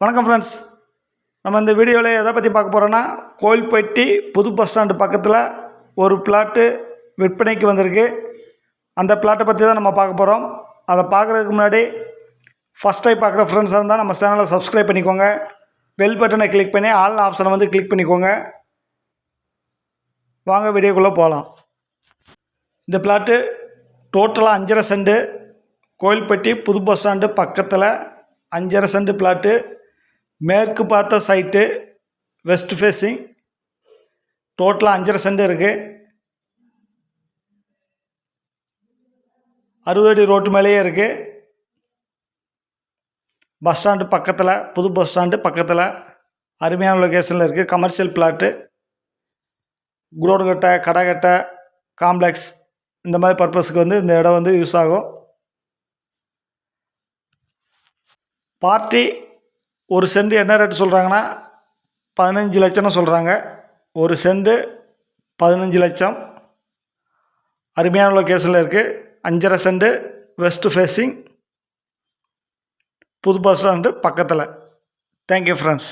வணக்கம் ஃப்ரெண்ட்ஸ் நம்ம இந்த வீடியோவில் எதை பற்றி பார்க்க போகிறோன்னா கோயில்பட்டி புது பஸ் ஸ்டாண்டு பக்கத்தில் ஒரு பிளாட்டு விற்பனைக்கு வந்திருக்கு. அந்த பிளாட்டை பற்றி தான் நம்ம பார்க்க போகிறோம் அதை பார்க்குறதுக்கு முன்னாடி ஃபஸ்ட் டைம் பார்க்குற ஃப்ரெண்ட்ஸாக இருந்தால் நம்ம சேனலை சப்ஸ்கிரைப் பண்ணிக்கோங்க. பெல் பட்டனை கிளிக் பண்ணி ஆல் ஆப்ஷனை வந்து கிளிக் பண்ணிக்கோங்க. வாங்க வீடியோக்குள்ளே போகலாம் இந்த பிளாட்டு டோட்டலாக அஞ்சரை செண்டு கோயில்பட்டி புது பஸ் ஸ்டாண்டு பக்கத்தில் அஞ்சரை சென்ட் பிளாட்டு மேற்கு பார்த்த சைட்டு வெஸ்ட் ஃபேஸிங் டோட்டலாக அஞ்சரை சென்ட் இருக்குது அறுபது அடி ரோட்டு மேலேயே இருக்குது பஸ் ஸ்டாண்டு பக்கத்தில் புது பஸ் ஸ்டாண்டு பக்கத்தில் அருமையான லொக்கேஷனில் இருக்குது கமர்ஷியல் பிளாட்டு குரோடு கட்டை கடை கட்டை காம்ப்ளெக்ஸ் இந்த மாதிரி பர்பஸ்க்கு வந்து இந்த இடம் வந்து யூஸ் ஆகும். பார்ட்டி ஒரு சென்ட் என்ன ரேட்டு சொல்கிறாங்கன்னா பதினஞ்சு லட்சம்னு சொல்கிறாங்க ஒரு சென்ட் பதினஞ்சு லட்சம். அருமையான லொக்கேஷனில் இருக்குது அஞ்சரை சென்ட் வெஸ்ட் ஃபேஸிங் புது பஸ் ஸ்டாண்டு பக்கத்தில். Thank you friends